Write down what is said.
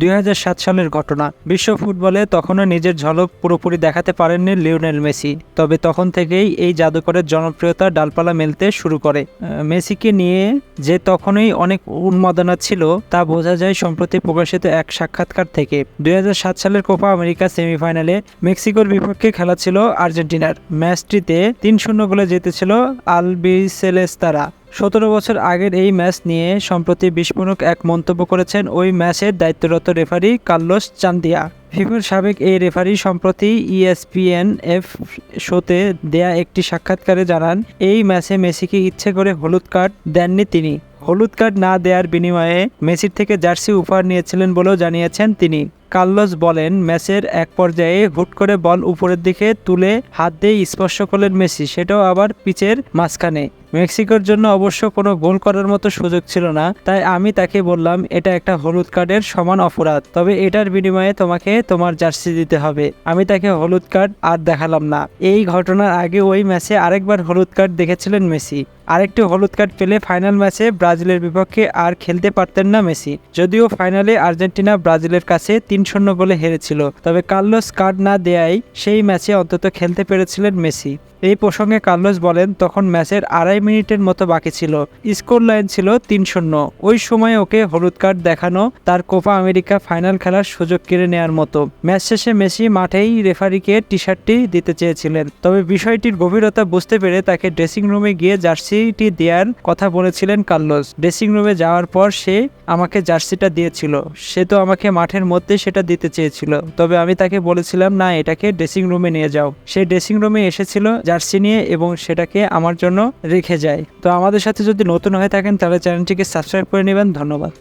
দুই হাজার সাত সালের ঘটনা। বিশ্ব ফুটবলে তখনও নিজের ঝলক পুরোপুরি দেখাতে পারেননি লিওনেল মেসি, তবে তখন থেকেই এই জাদুকরের জনপ্রিয়তা ডালপালা মেলতে শুরু করে। মেসিকে নিয়ে যে তখনই অনেক উন্মাদনা ছিল, তা বোঝা যায় সম্প্রতি প্রকাশিত এক সাক্ষাৎকার থেকে। দুই হাজার সাত সালের কোপা আমেরিকা সেমিফাইনালে মেক্সিকোর বিপক্ষে খেলা ছিল আর্জেন্টিনার। ম্যাচটিতে তিন শূন্য গোলে জিতেছিল আলবিসেলেস্তারা। সতেরো বছর আগের এই ম্যাচ নিয়ে সম্প্রতি বিস্ফোরক এক মন্তব্য করেছেন ওই ম্যাচের দায়িত্বরত রেফারি কার্লোস চান্দিয়া। ফিফার সাবেক এই রেফারি সম্প্রতি ইএসপিএন এফ শোতে দেয়া একটি সাক্ষাৎকারে জানান, এই ম্যাচে মেসিকে ইচ্ছে করে হলুদ কার্ড দেননি তিনি। হলুদ কার্ড না দেওয়ার বিনিময়ে মেসির থেকে জার্সি উপহার নিয়েছিলেন বলেও জানিয়েছেন তিনি। কার্লোস বলেন, ম্যাচের এক পর্যায়ে হুট করে বল উপরের দিকে তুলে হাত দিয়ে স্পর্শ করলেন মেসি, সেটাও আবার পিচের মাঝখানে। মেক্সিকোর জন্য অবশ্য কোনো গোল করার মতো সুযোগ ছিল না, তাই আমি তাকে বললাম, এটা একটা হলুদ কার্ডের সমান অপরাধ, তবে এটার বিনিময়ে তোমাকে তোমার জার্সি দিতে হবে। আমি তাকে হলুদ কার্ড আর দেখালাম না। এই ঘটনার আগে ওই ম্যাচে আরেকবার হলুদ কার্ড দেখেছিলেন মেসি। আরেকটি হলুদ কার্ড পেলে ফাইনাল ম্যাচে ব্রাজিলের বিপক্ষে আর খেলতে পারতেন না মেসি। যদিও ফাইনালে আর্জেন্টিনা ব্রাজিলের কাছে তিন শূন্য গোলে হেরেছিল, তবে কার্লোস কার্ড না দেয়াই সেই ম্যাচে অন্তত খেলতে পেরেছিলেন মেসি। এই প্রসঙ্গে কার্লোস বলেন, তখন ম্যাচের আড়াই মিনিটের মতো বাকি ছিল। স্কোর লাইন ছিল তিন শূন্য। ওই সময় ওকে হলুদ কার্ড দেখানো, তার কোপা আমেরিকা ফাইনাল খেলার সুযোগ কেড়ে নেওয়ার মতো। ম্যাচ শেষে মেসি মাঠেই রেফারিকে টি শার্টটি দিতে চেয়েছিলেন। তবে বিষয়টির গভীরতা বুঝতে পেরে তাকে ড্রেসিং রুমে গিয়ে জার্সিটি দেওয়ার কথা বলেছিলেন কার্লোস। ড্রেসিং রুমে যাওয়ার পর সে আমাকে জার্সিটা দিয়েছিল। সে তো আমাকে মাঠের মধ্যে সেটা দিতে চেয়েছিল। তবে আমি তাকে বলেছিলাম, না, এটাকে ড্রেসিং রুমে নিয়ে যাও। সে ড্রেসিং রুমে এসেছিল জার্সি নিয়ে এবং সেটাকে আমার জন্য রেখে যায়। তো আমাদের সাথে যদি নতুন হয়ে থাকেন, তাহলে চ্যানেলটিকে সাবস্ক্রাইব করে নেবেন। ধন্যবাদ।